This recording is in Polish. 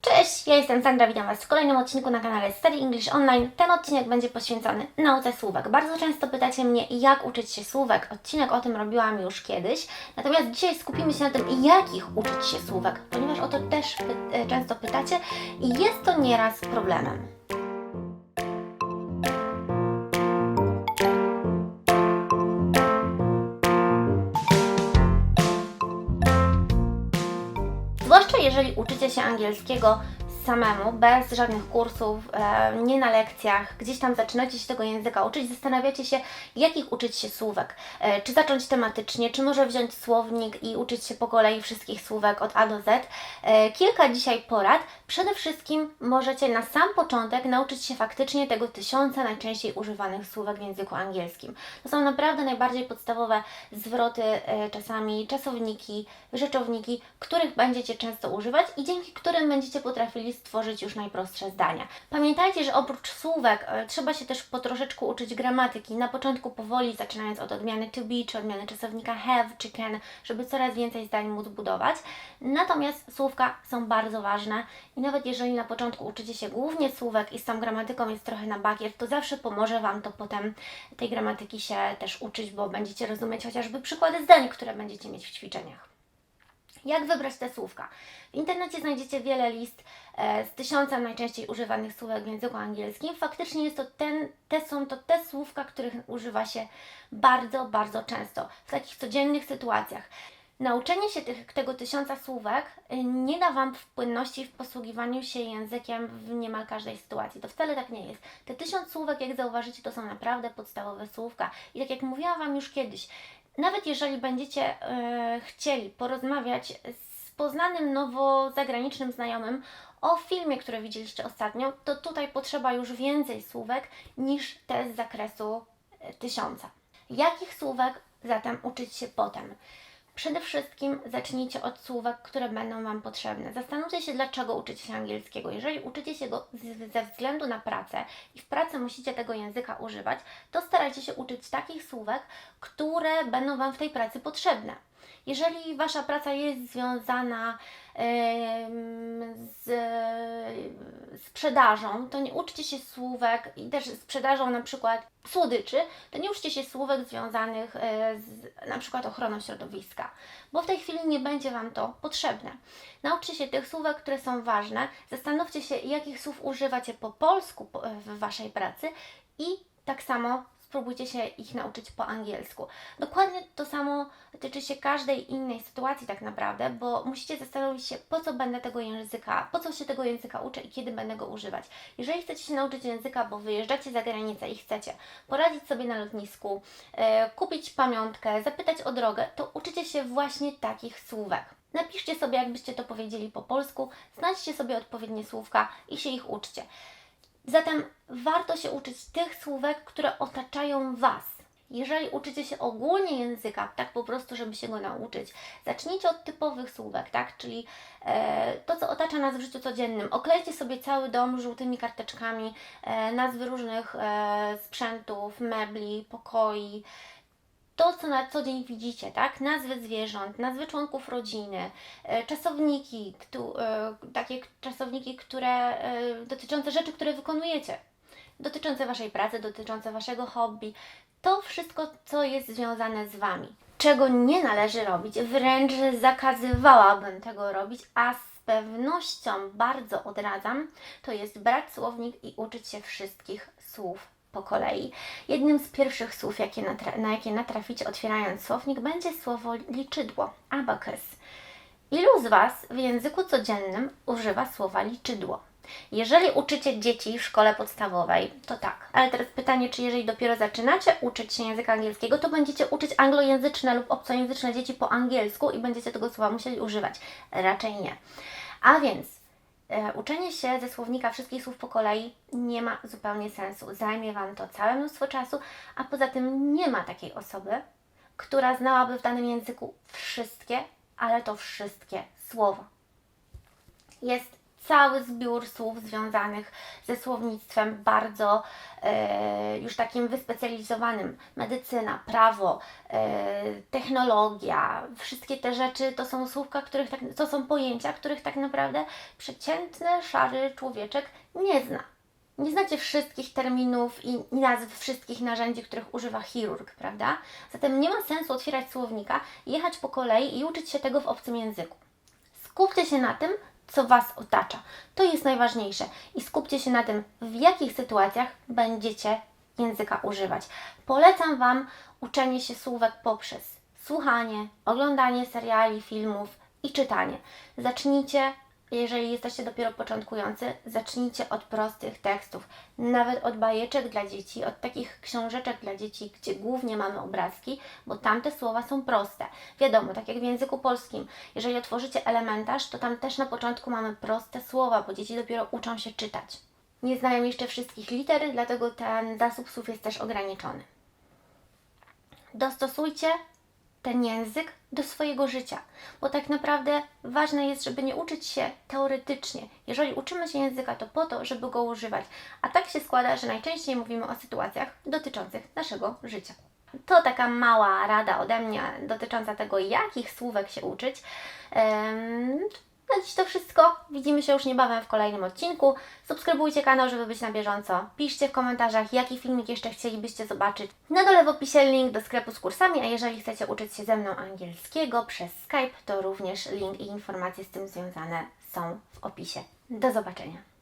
Cześć, ja jestem Sandra, witam Was w kolejnym odcinku na kanale Study English Online. Ten odcinek będzie poświęcony nauce słówek. Bardzo często pytacie mnie, jak uczyć się słówek. Odcinek o tym robiłam już kiedyś. Natomiast dzisiaj skupimy się na tym, jakich uczyć się słówek, ponieważ o to też py e, często pytacie i jest to nieraz problemem. Zwłaszcza jeżeli uczycie się angielskiego samemu, bez żadnych kursów, e, nie na lekcjach, gdzieś tam zaczynacie się tego języka uczyć, zastanawiacie się, jakich uczyć się słówek. E, czy zacząć tematycznie, czy może wziąć słownik i uczyć się po kolei wszystkich słówek od A do Z. E, kilka dzisiaj porad. Przede wszystkim możecie na sam początek nauczyć się faktycznie tego tysiąca najczęściej używanych słówek w języku angielskim. To są naprawdę najbardziej podstawowe zwroty, czasami czasowniki, rzeczowniki, których będziecie często używać i dzięki którym będziecie potrafili stworzyć już najprostsze zdania. Pamiętajcie, że oprócz słówek e, trzeba się też po troszeczku uczyć gramatyki. Na początku powoli, zaczynając od odmiany to be, czy odmiany czasownika have, czy can, żeby coraz więcej zdań móc budować. Natomiast słówka są bardzo ważne i nawet jeżeli na początku uczycie się głównie słówek i z tą gramatyką jest trochę na bakier, to zawsze pomoże Wam to potem tej gramatyki się też uczyć, bo będziecie rozumieć chociażby przykłady zdań, które będziecie mieć w ćwiczeniach. Jak wybrać te słówka? W internecie znajdziecie wiele list e, z tysiącem najczęściej używanych słówek w języku angielskim. Faktycznie jest to ten, te są to te słówka, których używa się bardzo, bardzo często w takich codziennych sytuacjach. Nauczenie się tych, tego tysiąca słówek y, nie da Wam wpłynności w posługiwaniu się językiem w niemal każdej sytuacji. To wcale tak nie jest. Te tysiąc słówek, jak zauważycie, to są naprawdę podstawowe słówka. I tak jak mówiłam Wam już kiedyś, nawet jeżeli będziecie e, chcieli porozmawiać z poznanym nowo zagranicznym znajomym o filmie, który widzieliście ostatnio, to tutaj potrzeba już więcej słówek niż te z zakresu e, tysiąca. Jakich słówek zatem uczyć się potem? Przede wszystkim zacznijcie od słówek, które będą Wam potrzebne. Zastanówcie się, dlaczego uczycie się angielskiego. Jeżeli uczycie się go z, ze względu na pracę i w pracy musicie tego języka używać, to starajcie się uczyć takich słówek, które będą Wam w tej pracy potrzebne. Jeżeli Wasza praca jest związana z sprzedażą, to nie uczcie się słówek i też sprzedażą na przykład słodyczy, to nie uczcie się słówek związanych e, z na przykład ochroną środowiska, bo w tej chwili nie będzie Wam to potrzebne. Nauczcie się tych słówek, które są ważne, zastanówcie się, jakich słów używacie po polsku po- w Waszej pracy i tak samo spróbujcie się ich nauczyć po angielsku. Dokładnie to samo tyczy się każdej innej sytuacji tak naprawdę, bo musicie zastanowić się, po co będę tego języka, po co się tego języka uczę i kiedy będę go używać. Jeżeli chcecie się nauczyć języka, bo wyjeżdżacie za granicę i chcecie poradzić sobie na lotnisku, e, kupić pamiątkę, zapytać o drogę, to uczycie się właśnie takich słówek. Napiszcie sobie, jakbyście to powiedzieli po polsku, znajdźcie sobie odpowiednie słówka i się ich uczcie. Zatem warto się uczyć tych słówek, które otaczają Was. Jeżeli uczycie się ogólnie języka, tak po prostu, żeby się go nauczyć, zacznijcie od typowych słówek, tak? Czyli e, to, co otacza nas w życiu codziennym. Oklejcie sobie cały dom żółtymi karteczkami, e, nazwy różnych e, sprzętów, mebli, pokoi, to, co na co dzień widzicie, tak? Nazwy zwierząt, nazwy członków rodziny, e, czasowniki, e, takie czasowniki, które e, dotyczące rzeczy, które wykonujecie, dotyczące Waszej pracy, dotyczące Waszego hobby. To wszystko, co jest związane z Wami. Czego nie należy robić, wręcz zakazywałabym tego robić, a z pewnością bardzo odradzam, to jest brać słownik i uczyć się wszystkich słów po kolei. Jednym z pierwszych słów, jakie na jakie natraficie otwierając słownik, będzie słowo liczydło, abacus. Ilu z Was w języku codziennym używa słowa liczydło? Jeżeli uczycie dzieci w szkole podstawowej, to tak. Ale teraz pytanie, czy jeżeli dopiero zaczynacie uczyć się języka angielskiego, to będziecie uczyć anglojęzyczne lub obcojęzyczne dzieci po angielsku i będziecie tego słowa musieli używać? Raczej nie. A więc uczenie się ze słownika wszystkich słów po kolei nie ma zupełnie sensu. Zajmie Wam to całe mnóstwo czasu, a poza tym nie ma takiej osoby, która znałaby w danym języku wszystkie, ale to wszystkie słowa. Jest cały zbiór słów związanych ze słownictwem bardzo e, już takim wyspecjalizowanym. Medycyna, prawo, e, technologia, wszystkie te rzeczy to są słówka, których tak, to są pojęcia, których tak naprawdę przeciętny, szary człowieczek nie zna. Nie znacie wszystkich terminów i nazw wszystkich narzędzi, których używa chirurg, prawda? Zatem nie ma sensu otwierać słownika, jechać po kolei i uczyć się tego w obcym języku. Skupcie się na tym, co Was otacza. To jest najważniejsze. I skupcie się na tym, w jakich sytuacjach będziecie języka używać. Polecam Wam uczenie się słówek poprzez słuchanie, oglądanie seriali, filmów i czytanie. Zacznijcie, jeżeli jesteście dopiero początkujący, zacznijcie od prostych tekstów, nawet od bajeczek dla dzieci, od takich książeczek dla dzieci, gdzie głównie mamy obrazki, bo tamte słowa są proste. Wiadomo, tak jak w języku polskim, jeżeli otworzycie elementarz, to tam też na początku mamy proste słowa, bo dzieci dopiero uczą się czytać. Nie znają jeszcze wszystkich liter, dlatego ten zasób słów jest też ograniczony. Dostosujcie ten język do swojego życia, bo tak naprawdę ważne jest, żeby nie uczyć się teoretycznie. Jeżeli uczymy się języka, to po to, żeby go używać, a tak się składa, że najczęściej mówimy o sytuacjach dotyczących naszego życia. To taka mała rada ode mnie dotycząca tego, jakich słówek się uczyć. Na dziś to wszystko. Widzimy się już niebawem w kolejnym odcinku. Subskrybujcie kanał, żeby być na bieżąco. Piszcie w komentarzach, jaki filmik jeszcze chcielibyście zobaczyć. Na dole w opisie link do sklepu z kursami, a jeżeli chcecie uczyć się ze mną angielskiego przez Skype, to również link i informacje z tym związane są w opisie. Do zobaczenia.